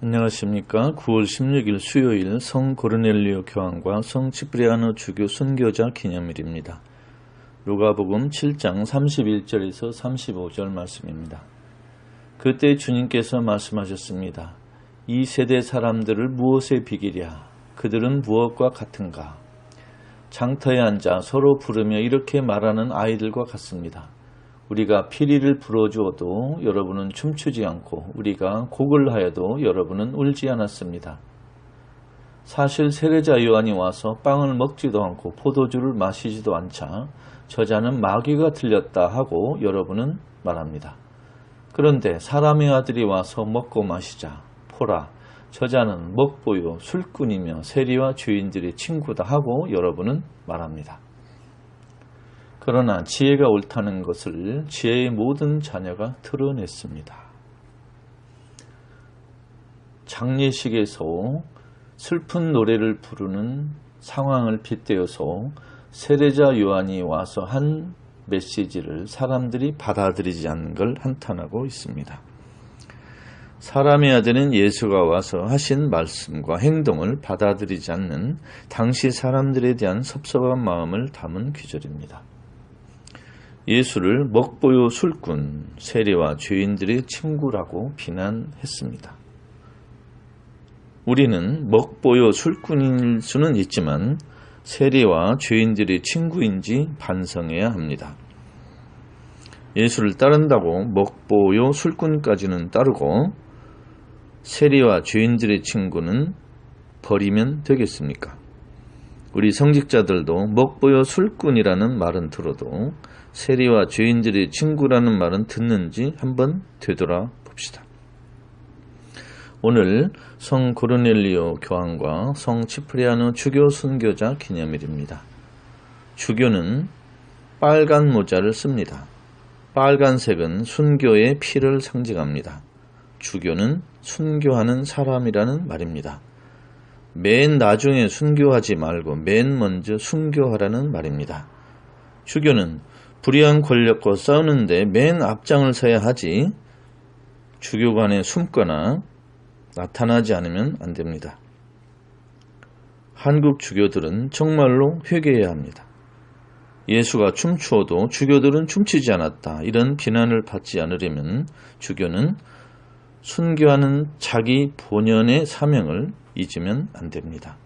안녕하십니까. 9월 16일 수요일 성 고르넬리오 교황과 성 치프리아노 주교 순교자 기념일입니다. 누가복음 7장 31절에서 35절 말씀입니다. 그때 주님께서 말씀하셨습니다. 이 세대 사람들을 무엇에 비기랴? 그들은 무엇과 같은가? 장터에 앉아 서로 부르며 이렇게 말하는 아이들과 같습니다. 우리가 피리를 불어주어도 여러분은 춤추지 않고 우리가 곡을 하여도 여러분은 울지 않았습니다. 사실 세례자 요한이 와서 빵을 먹지도 않고 포도주를 마시지도 않자 저자는 마귀가 들렸다 하고 여러분은 말합니다. 그런데 사람의 아들이 와서 먹고 마시자 포라 저자는 먹보요 술꾼이며 세리와 주인들의 친구다 하고 여러분은 말합니다. 그러나 지혜가 옳다는 것을 지혜의 모든 자녀가 드러냈습니다. 장례식에서 슬픈 노래를 부르는 상황을 빗대어서 세례자 요한이 와서 한 메시지를 사람들이 받아들이지 않는 걸 한탄하고 있습니다. 사람의 아들은 예수가 와서 하신 말씀과 행동을 받아들이지 않는 당시 사람들에 대한 섭섭한 마음을 담은 귀절입니다. 예수를 먹보요 술꾼, 세리와 죄인들의 친구라고 비난했습니다. 우리는 먹보요 술꾼일 수는 있지만 세리와 죄인들의 친구인지 반성해야 합니다. 예수를 따른다고 먹보요 술꾼까지는 따르고 세리와 죄인들의 친구는 버리면 되겠습니까? 우리 성직자들도 먹보여 술꾼이라는 말은 들어도 세리와 죄인들의 친구라는 말은 듣는지 한번 되돌아 봅시다. 오늘 성 고르넬리오 교황과 성 치프리아노 주교 순교자 기념일입니다. 주교는 빨간 모자를 씁니다. 빨간색은 순교의 피를 상징합니다. 주교는 순교하는 사람이라는 말입니다. 맨 나중에 순교하지 말고 맨 먼저 순교하라는 말입니다. 주교는 불의한 권력과 싸우는데 맨 앞장을 서야 하지 주교관에 숨거나 나타나지 않으면 안 됩니다. 한국 주교들은 정말로 회개해야 합니다. 예수가 춤추어도 주교들은 춤추지 않았다. 이런 비난을 받지 않으려면 주교는 순교하는 자기 본연의 사명을 잊으면 안 됩니다.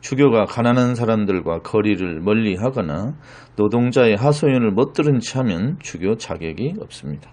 주교가 가난한 사람들과 거리를 멀리 하거나 노동자의 하소연을 못 들은 채 하면 주교 자격이 없습니다.